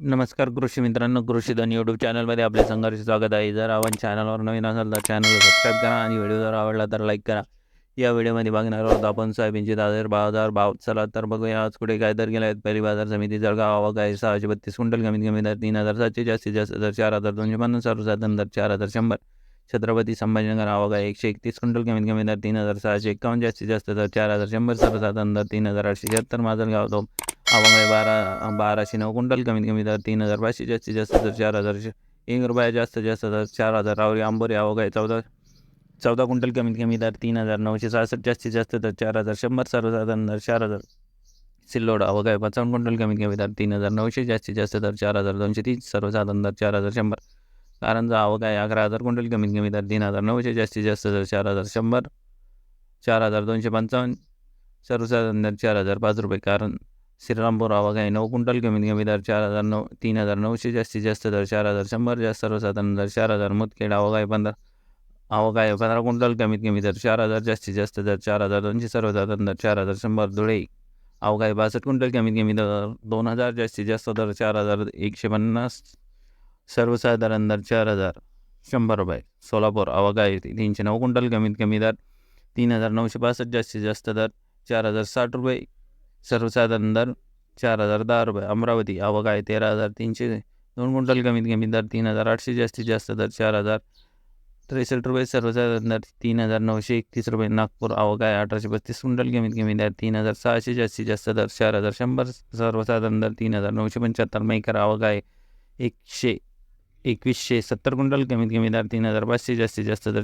नमस्कार कृषी मित्रांनो कृषीधन यूट्यूब चॅनलमध्ये आपले संघर्ष स्वागत आहे. जर आपण चॅनलवर नवीन असाल तर चॅनलला सबस्क्राईब करा आणि व्हिडिओ जर आवडला तर लाईक करा. या व्हिडिओमध्ये बघणार आहोत आपण सोयाबीनचे दादर बाजार भाव. चला तर बघूया आज कुठे काय दर गेले आहेत. पहिली बाजार समिती जळगाव आवाग आहे. सहाशे बत्तीस क्विंटल कमीत कमी दर तीन हजार सातशे जास्तीत जास्त दर चार हजार दोनशे पन्नास सर्वसाधारण दर चार हजार शंभर. छत्रपती संभाजीनगर आवक आहे. एकशे एकतीस क्विंटल कमीत कमी दर तीन हजार सहाशे एकावन्न जास्तीत जास्त दर चार हजार शंभर सर्वसाधारण दर तीन हजार आठशे शहात्तर. माजलगाव दोन आवक आहे बारा बाराशे नऊ क्विंटल कमीत कमी दर तीन हजार पाचशे जास्तीत जास्त दर चार हजार एक रुपया जास्त जास्त दर चार हजार रावरी आंबोरी आवक आहे चौदा चौदा क्विंटल कमीत कमी दर तीन हजार नऊशे सहासष्ट जास्तीत जास्त दर चार हजार शंभर सर्वसाधारण दर चार हजार सिल्लोड आवक आहे पंचावन्न क्विंटल कमीत कमी दर तीन हजार नऊशे जास्तीत जास्त दर चार हजार दोनशे तीस सर्वसाधारण दर चार हजार शंभर कारंजा आवक आहे अकरा हजार क्विंटल कमीत कमी दर तीन हजार नऊशे जास्तीत जास्त दर चार हजार शंभर चार हजार दोनशे पंचावन्न सर्वसाधारण दर चार हजार पाच रुपये कारण श्रीरामपूर आवक आहे नऊ क्विंटल कमीत कमी दर चार हजार नऊ तीन हजार नऊशे जास्तीत जास्त दर चार हजार शंभर जास्त सर्वसाधारण दर चार हजार मुदखेड आवक आहे पंधरा आवक आहे पंधरा क्विंटल कमीत कमी दर चार हजार जास्तीत जास्त दर चार हजार दोनशे सर्वसाधारण दर चार हजार शंभर धुळे. आवक आहे बासष्ट क्विंटल कमीत कमी दर दोन हजार जास्तीत जास्त दर चार हजार एकशे पन्नास सर्वसाधारण दर चार हजार शंभर रुपये. सोलापूर आवक आहे तीनशे नऊ क्विंटल कमीत कमी दर तीन हजार नऊशे पासष्ट जास्तीत जास्त दर चार हजार साठ रुपये. सर्वसाधारण दर चार हजार दहा रुपये. अमरावती आवक आहे तेरा हजार तीनशे. दोन क्विंटल कमीत कमी दर तीन हजार आठशे. जास्तीत जास्त दर चार हजार. त्रेसष्ट रुपये सर्वसाधारण दर तीन हजार नऊशे एकतीस रुपये. नागपूर आवक आहे अठराशे पस्तीस क्विंटल कमीत कमी दर तीन हजार सहाशे. जास्तीत जास्त दर चार हजार शंभर. सर्वसाधारण दर तीन हजार नऊशे पंच्याहत्तर. मेकर आवक आहे एकशे एकवीसशे सत्तर. क्विंटल कमीत कमी दर तीन हजार पाचशे. जास्तीत जास्त दर